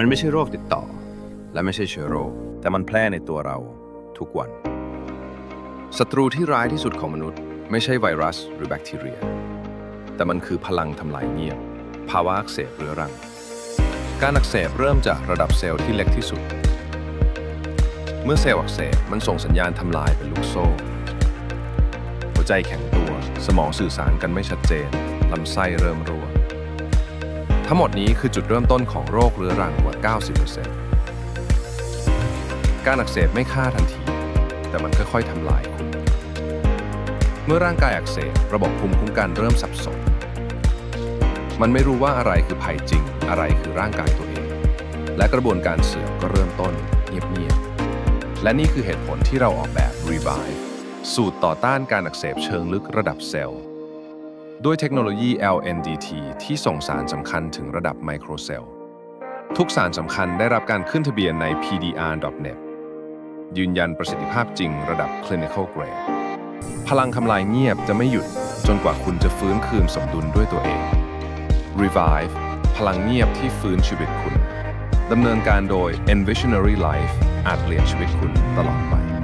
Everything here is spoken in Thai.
มันไม่ใช่โรคติดต่อ และไม่ใช่เชื้อโรค แต่มันแพร่ในตัวเราทุกวัน ศัตรูที่ร้ายที่สุดของมนุษย์ ไม่ใช่ไวรัสหรือแบคทีเรีย แต่มันคือพลังทำลายเงียบ ภาวะอักเสบเรื้อรัง การอักเสบเริ่มจากระดับเซลล์ที่เล็กที่สุด เมื่อเซลล์อักเสบมันส่งสัญญาณทำลายเป็นลูกโซ่ หัวใจแข็งตัว สมองสื่อสารกันไม่ชัดเจนลำไส้เริ่มรั่ว ทั้งหมดนี้คือจุดเริ่มต้นของโรคเรื้อรังกว่า 90%การอักเสบไม่ฆ่าทันที แต่มันค่อยๆทำลายคุณเมื่อร่างกายอักเสบระบบภูมิคุ้มกันเริ่มสับสน มันไม่รู้ว่าอะไรคือภัยจริง อะไรคือร่างกายตัวเอง และกระบวนการเสื่อมก็เริ่มต้นเงียบๆ และนี่คือเหตุผลที่เราออกแบบ Revive สูตรต่อต้านการอักเสบเชิงลึกระดับเซลล์ ด้วยเทคโนโลยี LNDT ที่ส่งสารสำคัญถึงระดับไมโครเซลล์ทุกสารสำคัญได้รับการขึ้นทะเบียนใน PDR.net ยืนยันประสิทธิภาพจริงระดับ Clinical Grade พลังทำลายเงียบจะไม่หยุดจนกว่าคุณจะฟื้นคืนสมดุลด้วยตัวเอง Revive พลังเงียบที่ฟื้นชีวิตคุณ ดำเนินการโดย Envisionary Life อาจเปลี่ยนชีวิตคุณตลอดไป